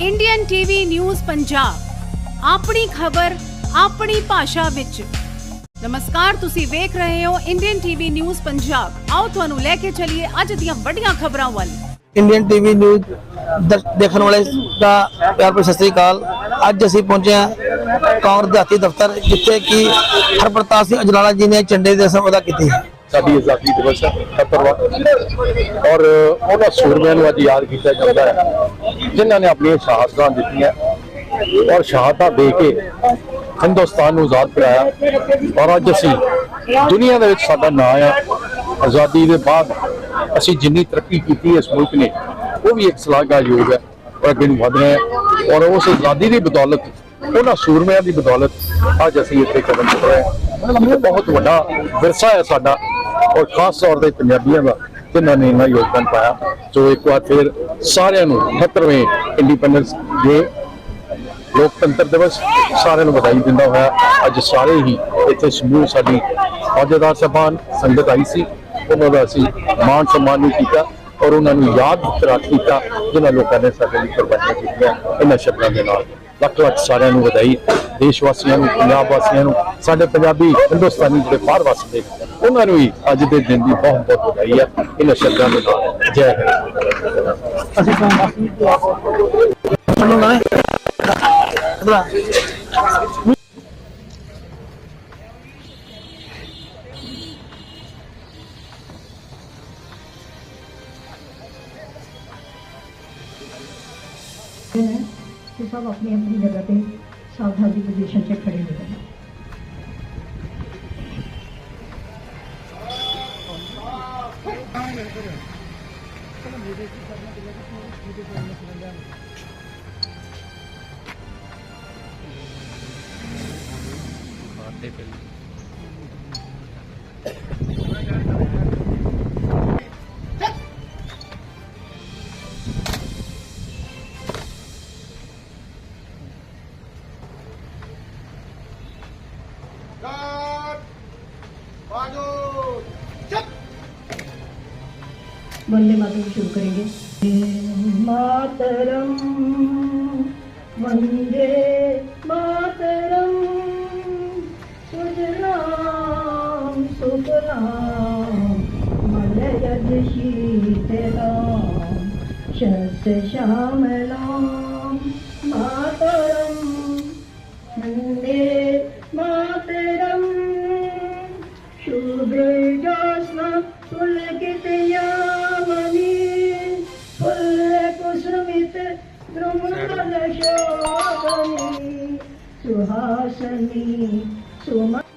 Indian TV news Punjab ਆਪਣੀ ਖਬਰ, ਆਪਣੀ ਭਾਸ਼ਾ ਵਿੱਚ। ਨਮਸਕਾਰ, ਤੁਸੀਂ ਵੇਖ ਰਹੇ ਹੋ ਇੰਡੀਅਨ ਟੀਵੀ ਨਿਊਜ਼ ਪੰਜਾਬ ਆਓ ਤੁਹਾਨੂੰ ਲੈ ਕੇ ਚੱਲੀਏ ਅੱਜ ਦੀਆਂ ਵੱਡੀਆਂ ਖਬਰਾਂ ਵੱਲ। ਇੰਡੀਅਨ ਟੀਵੀ ਨਿਊਜ਼ ਦੇਖਣ ਵਾਲੇ ਦਾ ਪਿਆਰ ਭਰੀ ਸਤਿ ਸ੍ਰੀ ਅਕਾਲ। ਅੱਜ ਅਸੀਂ ਪਹੁੰਚੇ ਹਾਂ ਕਾਂਗਰਸ ਦੇ ਦਫ਼ਤਰ, ਜਿੱਥੇ ਕਿ ਹਰਪ੍ਰਤਾਪ ਸਿੰਘ ਅਜਨਾਲਾ ਜੀ ਨੇ ਝੰਡੇ ਦੇ ਸੰਬੋਧਨ ਕੀਤੀ। ਸਾਡੀ ਆਜ਼ਾਦੀ ਦਿਵਸ ਹੈ 77ਵਾਂ ਔਰ ਉਹਨਾਂ ਸੂਰਮਿਆਂ ਨੂੰ ਅੱਜ ਯਾਦ ਕੀਤਾ ਜਾਂਦਾ ਹੈ, ਜਿਨ੍ਹਾਂ ਨੇ ਆਪਣੀਆਂ ਸ਼ਹਾਦਤਾਂ ਦਿੱਤੀਆਂ। ਔਰ ਸ਼ਹਾਦਤਾਂ ਦੇ ਕੇ ਹਿੰਦੁਸਤਾਨ ਨੂੰ ਆਜ਼ਾਦ ਕਰਾਇਆ। ਔਰ ਅੱਜ ਅਸੀਂ ਦੁਨੀਆ ਦੇ ਵਿੱਚ ਸਾਡਾ ਨਾਂ ਆ। ਆਜ਼ਾਦੀ ਦੇ ਬਾਅਦ ਅਸੀਂ ਜਿੰਨੀ ਤਰੱਕੀ ਕੀਤੀ ਇਸ ਮੁਲਕ ਨੇ, ਉਹ ਵੀ ਇੱਕ ਸਲਾਹਕਾਰ ਯੋਗ ਹੈ, ਔਰ ਅੱਗੇ ਨੂੰ ਵਧ ਰਹੇ ਹਾਂ। ਔਰ ਉਸ ਆਜ਼ਾਦੀ ਦੀ ਬਦੌਲਤ, ਉਹਨਾਂ ਸੂਰਮਿਆਂ ਦੀ ਬਦੌਲਤ ਅੱਜ ਅਸੀਂ ਇੱਥੇ ਕਦਮ ਚੁੱਕ ਰਹੇ ਹਾਂ। ਇਹ ਬਹੁਤ ਵੱਡਾ ਵਿਰਸਾ ਹੈ ਸਾਡਾ। ਔਰ ਖਾਸ ਤੌਰ ਤੇ ਪੰਜਾਬੀਆਂ ਦਾ ਜਿਨ੍ਹਾਂ ਨੇ ਇੰਨਾ ਯੋਗਦਾਨ ਪਾਇਆ। ਸੋ ਇੱਕ ਵਾਰ ਫਿਰ ਸਾਰਿਆਂ ਨੂੰ 78ਵੇਂ ਇੰਡੀਪੈਂਡੈਂਸ ਡੇ ਲੋਕਤੰਤਰ ਦਿਵਸ ਸਾਰਿਆਂ ਨੂੰ ਵਧਾਈ ਦਿੰਦਾ ਹੋਇਆ। ਅੱਜ ਸਾਰੇ ਹੀ ਇੱਥੇ ਸਮੂਹ ਸਾਡੀ ਅਹੁਦੇਦਾਰ ਸਭਾਨ ਸੰਗਤ ਆਈ ਸੀ। ਉਹਨਾਂ ਦਾ ਅਸੀਂ ਮਾਣ ਸਨਮਾਨ ਵੀ ਕੀਤਾ ਔਰ ਉਹਨਾਂ ਨੂੰ ਯਾਦ ਕਰਾ ਕੀਤਾ, ਜਿਨ੍ਹਾਂ ਲੋਕਾਂ ਨੇ ਸਾਡੇ ਲਈ ਕੁਰਬਾਨੀਆਂ ਕੀਤੀਆਂ ਇਹਨਾਂ ਸ਼ਬਦਾਂ ਦੇ ਨਾਲ ਲੱਖ ਲੱਖ ਸਾਰਿਆਂ ਨੂੰ ਵਧਾਈ। ਦੇਸ਼ ਵਾਸੀਆਂ ਨੂੰ, ਪੰਜਾਬ ਵਾਸੀਆਂ ਨੂੰ ਸਾਡੇ ਪੰਜਾਬੀ ਹਿੰਦੁਸਤਾਨੀ ਜਿਹੜੇ ਬਾਹਰ ਵਸਦੇ ਨੇ, ਉਹਨਾਂ ਨੂੰ ਵੀ ਅੱਜ ਦੇ ਦਿਨ ਦੀ ਬਹੁਤ ਬਹੁਤ ਵਧਾਈ ਹੈ ਇਹਨਾਂ ਸ਼ਬਦਾਂ ਦੇ ਨਾਲ ਜੈ ਹਿੰਦ ਅਸੀਂ ਤੁਹਾਨੂੰ ਨਾ ਅਗਲਾ है कि सब अपनी अपनी जगह पे सावधानी पोजीशन से खड़े मारते पहले Cut! Bagus! गए वंदे मातरम शुरू करेंगे मातरम वंदे मातरम सुजलाम सुफलाम मलयज शीतलाम शस्य श्यामलाम मातरम वन्दे ಸುಹಾಸನಿ ಸುಮ